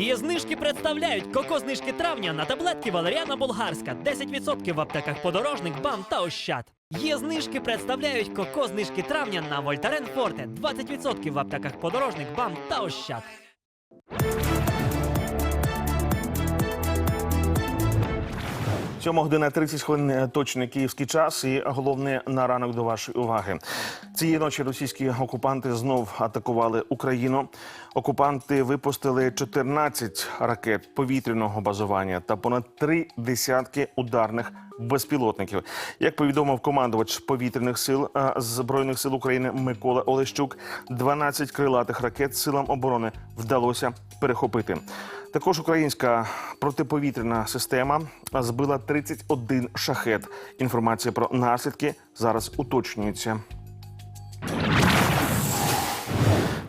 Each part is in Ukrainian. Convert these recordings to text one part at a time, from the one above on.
Її знижки представляють коко-знижки травня на таблетки Валеріана Болгарська, 10% в аптеках подорожник, бам та ощад. Є знижки представляють коко-знижки травня на Вольтарен Форте, 20% в аптеках подорожник, бам та ощад. Сьома година 30 хвилин е, точний київський час. І головне на ранок до вашої уваги. Цієї ночі російські окупанти знов атакували Україну. Окупанти випустили 14 ракет повітряного базування та понад три десятки ударних безпілотників. Як повідомив командувач повітряних сил е, збройних сил України Микола Олещук, 12 крилатих ракет силам оборони вдалося перехопити. Також українська протиповітряна система збила 31 шахет. Інформація про наслідки зараз уточнюється.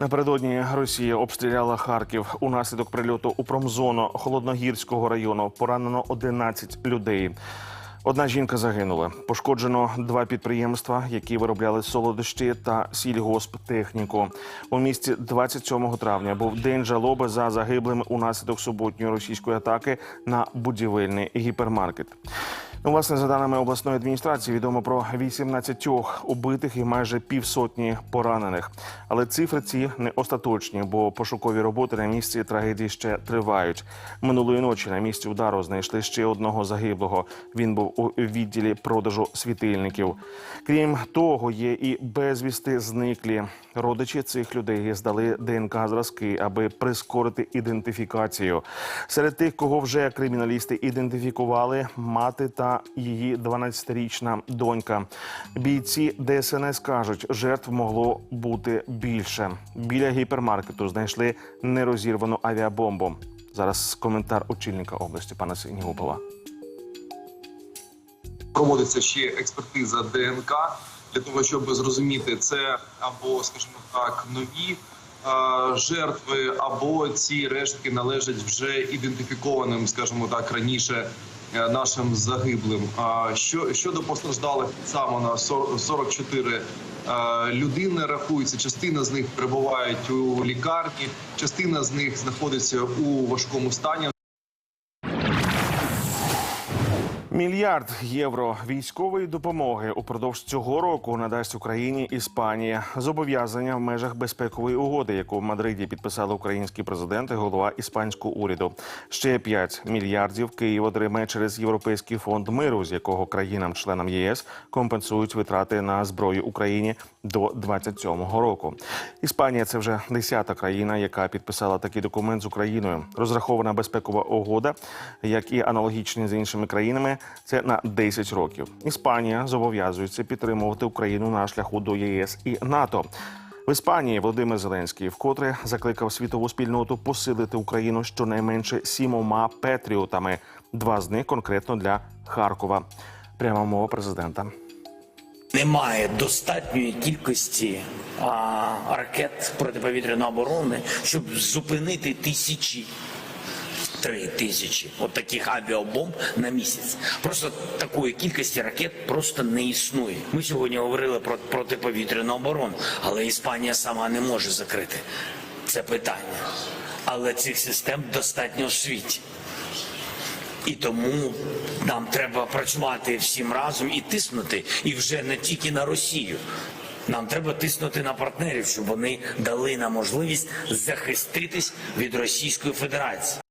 Напередодні Росія обстріляла Харків. Унаслідок прильоту у промзону Холодногірського району поранено 11 людей. Одна жінка загинула. Пошкоджено два підприємства, які виробляли солодощі та сільгосптехніку. У місті 27 травня був день жалоби за загиблими унаслідок суботньої російської атаки на будівельний гіпермаркет. Ну, власне, за даними обласної адміністрації, відомо про 18 убитих і майже півсотні поранених. Але цифри ці не остаточні, бо пошукові роботи на місці трагедії ще тривають. Минулої ночі на місці удару знайшли ще одного загиблого. Він був у відділі продажу світильників. Крім того, є і безвісти зниклі. Родичі цих людей здали ДНК зразки, аби прискорити ідентифікацію. Серед тих, кого вже криміналісти ідентифікували, мати та її 12-річна донька. Бійці ДСНС кажуть, жертв могло бути більше. Біля гіпермаркету знайшли нерозірвану авіабомбу. Зараз коментар очільника області пана Синігубова. проводиться ще експертиза ДНК для того, щоб зрозуміти це або, скажімо так, нові е, жертви, або ці рештки належать вже ідентифікованим, скажімо так, раніше нашим загиблим. А що щодо постраждалих саме на 40 44 е, людини рахується. Частина з них перебувають у лікарні, частина з них знаходиться у важкому стані. Мільярд євро військової допомоги упродовж цього року надасть Україні Іспанія. Зобов'язання в межах безпекової угоди, яку в Мадриді підписали український президент голова іспанського уряду. Ще 5 мільярдів Київ отримає через Європейський фонд миру, з якого країнам-членам ЄС компенсують витрати на зброю Україні до 27-го року. Іспанія це вже десята країна, яка підписала такий документ з Україною. Розрахована безпекова угода, як і аналогічні з іншими країнами, це на 10 років. Іспанія зобов'язується підтримувати Україну на шляху до ЄС і НАТО. В Іспанії Володимир Зеленський вкотре закликав світову спільноту посилити Україну щонайменше сімома петріотами. Два з них конкретно для Харкова. Пряма мова президента. Немає достатньої кількості а, ракет протиповітряної оборони, щоб зупинити тисячі. Три тисячі от таких авіабомб на місяць. Просто такої кількості ракет просто не існує. Ми сьогодні говорили про протиповітряну оборону, але Іспанія сама не може закрити це питання. Але цих систем достатньо в світі. І тому нам треба працювати всім разом і тиснути, і вже не тільки на Росію. Нам треба тиснути на партнерів, щоб вони дали нам можливість захиститись від Російської Федерації.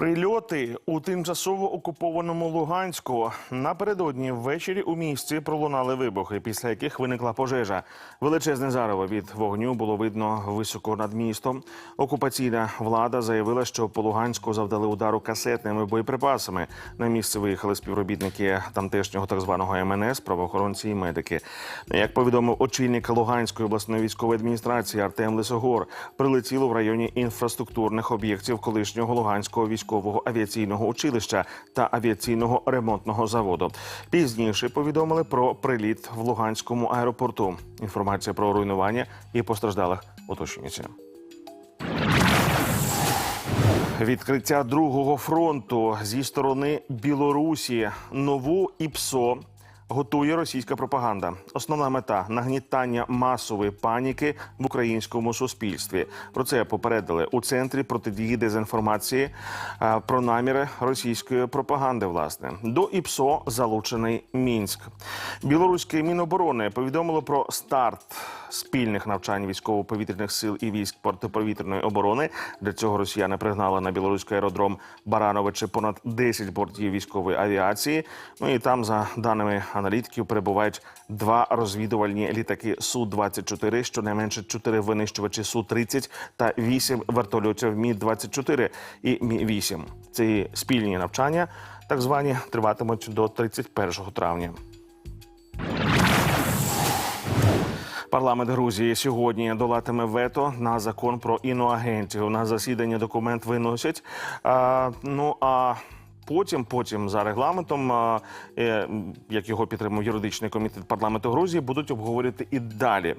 Прильоти у тимчасово окупованому Луганську напередодні ввечері у місті пролунали вибухи, після яких виникла пожежа. Величезне зарево від вогню було видно високо над містом. Окупаційна влада заявила, що по Луганську завдали удару касетними боєприпасами. На місце виїхали співробітники тамтешнього так званого МНС, правоохоронці і медики. Як повідомив очільник Луганської обласної військової адміністрації Артем Лисогор, прилетіло в районі інфраструктурних об'єктів колишнього Луганського військового авіаційного училища та авіаційного ремонтного заводу. Пізніше повідомили про приліт в Луганському аеропорту. Інформація про руйнування і постраждалих уточнюється. Відкриття другого фронту зі сторони Білорусі нову ІПСО готує російська пропаганда. Основна мета нагнітання масової паніки в українському суспільстві. Про це попередили у центрі протидії дезінформації про наміри російської пропаганди. Власне до ІПСО залучений мінськ. Білоруське міноборони повідомило про старт спільних навчань військово-повітряних сил і військ протиповітряної оборони. Для цього росіяни пригнали на білоруський аеродром Барановичі понад 10 бортів військової авіації. Ну і там, за даними аналітиків, перебувають два розвідувальні літаки су 24 щонайменше 4 винищувачі су 30 та 8 вертольотів Мі 24 і Мі 8 Ці спільні навчання, так звані, триватимуть до 31 травня. Парламент Грузії сьогодні долатиме вето на закон про іноагентів. На засідання документ виносять. А, ну а потім, потім за регламентом, е, як його підтримав юридичний комітет парламенту Грузії, будуть обговорювати і далі.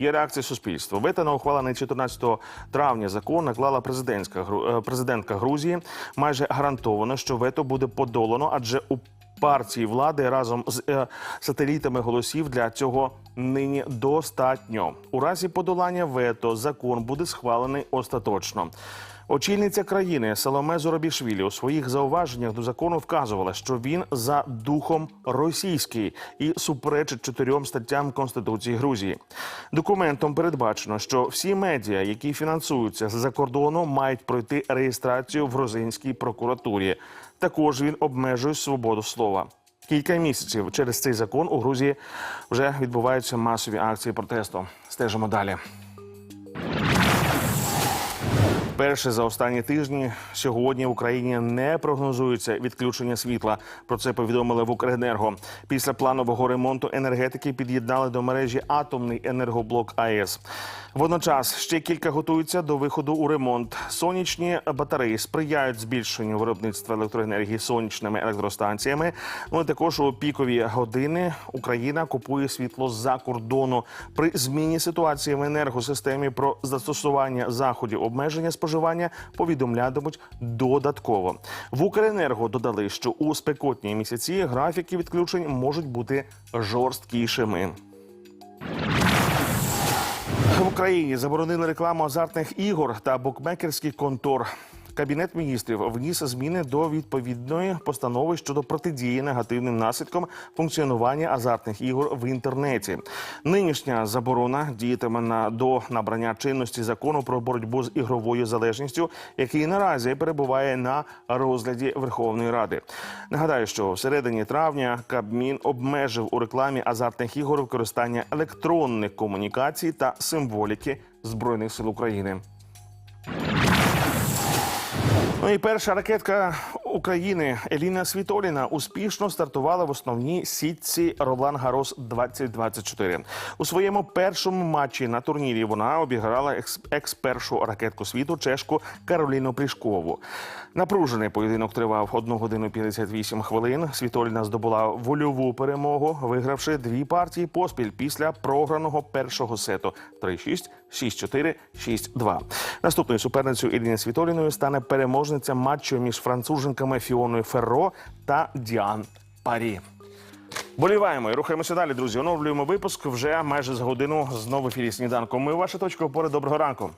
Є реакція суспільства. Вето на ухвалений 14 травня закон наклала президентська е, президентка Грузії. Майже гарантовано, що вето буде подолано, адже у партії влади разом з е, сателітами голосів для цього нині достатньо. У разі подолання вето закон буде схвалений остаточно. Очільниця країни Саломе Зоробішвілі у своїх зауваженнях до закону вказувала, що він за духом російський і суперечить чотирьом статтям Конституції Грузії. Документом передбачено, що всі медіа, які фінансуються з-за кордону, мають пройти реєстрацію в грузинській прокуратурі. Також він обмежує свободу слова. Кілька місяців через цей закон у Грузії вже відбуваються масові акції протесту. Стежимо далі. Перше за останні тижні сьогодні в Україні не прогнозується відключення світла. Про це повідомили в Укренерго. Після планового ремонту енергетики під'єднали до мережі атомний енергоблок АЕС. Водночас ще кілька готуються до виходу у ремонт. Сонячні батареї сприяють збільшенню виробництва електроенергії сонячними електростанціями. Ну і також у пікові години Україна купує світло з-за кордону. При зміні ситуації в енергосистемі про застосування заходів обмеження споживання повідомлятимуть додатково. В Укренерго додали, що у спекотні місяці графіки відключень можуть бути жорсткішими. В Україні заборонили рекламу азартних ігор та букмекерських контор. Кабінет міністрів вніс зміни до відповідної постанови щодо протидії негативним наслідкам функціонування азартних ігор в інтернеті. Нинішня заборона діятиме на до набрання чинності закону про боротьбу з ігровою залежністю, який наразі перебуває на розгляді Верховної Ради. Нагадаю, що в середині травня Кабмін обмежив у рекламі азартних ігор використання електронних комунікацій та символіки збройних сил України. Ну і перша ракетка України Еліна Світоліна успішно стартувала в основній сітці Ролан Гарос 2024 У своєму першому матчі на турнірі вона обіграла екс- екс-першу ракетку світу чешку Кароліну Плішкову. Напружений поєдинок тривав 1 годину 58 хвилин. Світоліна здобула вольову перемогу, вигравши дві партії поспіль після програного першого сету 3-6, 6-4, 6-2. Наступною суперницею Ірини Світоліною стане переможниця матчу між француженками Фіоною Ферро та Діан Парі. Боліваємо і рухаємося далі, друзі. Оновлюємо випуск вже майже за годину знову в ефірі сніданку. Ми ваша точка опори. Доброго ранку.